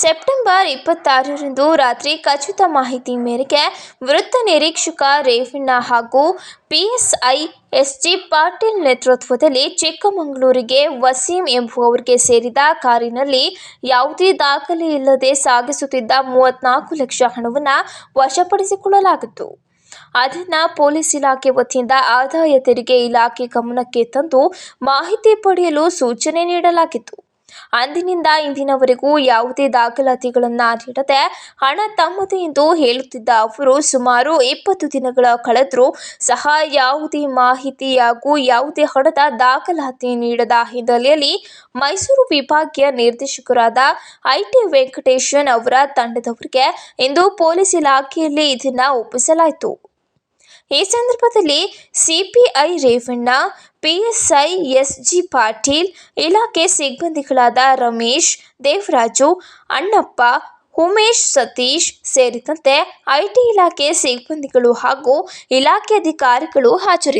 September ಇಪ್ಪತ್ತಾರರಂದು ರಾತ್ರಿ ಖಚಿತ ಮಾಹಿತಿ ಮೇರೆಗೆ ವೃತ್ತ ನಿರೀಕ್ಷಕ ರೇವಣ್ಣ ಹಾಗೂ ಪಿಎಸ್ಐ ಎಸ್ಜಿ ಪಾಟೀಲ್ ನೇತೃತ್ವದಲ್ಲಿ ಚಿಕ್ಕಮಗಳೂರಿಗೆ ವಸೀಂ ಎಂಬುವವರಿಗೆ ಸೇರಿದ ಕಾರಿನಲ್ಲಿ ಯಾವುದೇ ದಾಖಲೆ ಇಲ್ಲದೆ ಸಾಗಿಸುತ್ತಿದ್ದ ಮೂವತ್ನಾಲ್ಕು ಲಕ್ಷ ಹಣವನ್ನು ವಶಪಡಿಸಿಕೊಳ್ಳಲಾಗಿತ್ತು. ಅದನ್ನ ಪೊಲೀಸ್ ಇಲಾಖೆ ವತಿಯಿಂದ ಆದಾಯ ತೆರಿಗೆ ಇಲಾಖೆ ಗಮನಕ್ಕೆ ತಂದು ಮಾಹಿತಿ ಪಡೆಯಲು ಸೂಚನೆ ನೀಡಲಾಗಿತ್ತು. ಅಂದಿನಿಂದ ಇಂದಿನವರೆಗೂ ಯಾವುದೇ ದಾಖಲಾತಿಗಳನ್ನು ನೀಡದೆ ಹಣ ತಮ್ಮದು ಎಂದು ಹೇಳುತ್ತಿದ್ದ ಅವರು ಸುಮಾರು ಇಪ್ಪತ್ತು ದಿನಗಳ ಕಳೆದರೂ ಸಹ ಯಾವುದೇ ಮಾಹಿತಿ ಹಾಗೂ ಯಾವುದೇ ಹಣದ ದಾಖಲಾತಿ ನೀಡದ ಹಿನ್ನೆಲೆಯಲ್ಲಿ ಮೈಸೂರು ವಿಭಾಗೀಯ ನಿರ್ದೇಶಕರಾದ ಐಟಿ ವೆಂಕಟೇಶನ್ ಅವರ ತಂಡದವರಿಗೆ ಇಂದು ಪೊಲೀಸ್ ಇಲಾಖೆಯಲ್ಲಿ ಇದನ್ನ ಒಪ್ಪಿಸಲಾಯಿತು. ಈ ಸಂದರ್ಭದಲ್ಲಿ CPI Revanna, PSI SG Patil, ಇಲಾಖೆ ಸಿಬ್ಬಂದಿಗಳಾದ ರಮೇಶ್, ದೇವರಾಜು, ಅಣ್ಣಪ್ಪ, ಉಮೇಶ್, ಸತೀಶ್ ಸೇರಿದಂತೆ ಐಟಿ ಇಲಾಖೆ ಸಿಬ್ಬಂದಿಗಳು ಹಾಗೂ ಇಲಾಖೆ ಅಧಿಕಾರಿಗಳು ಹಾಜರಿದ್ದರು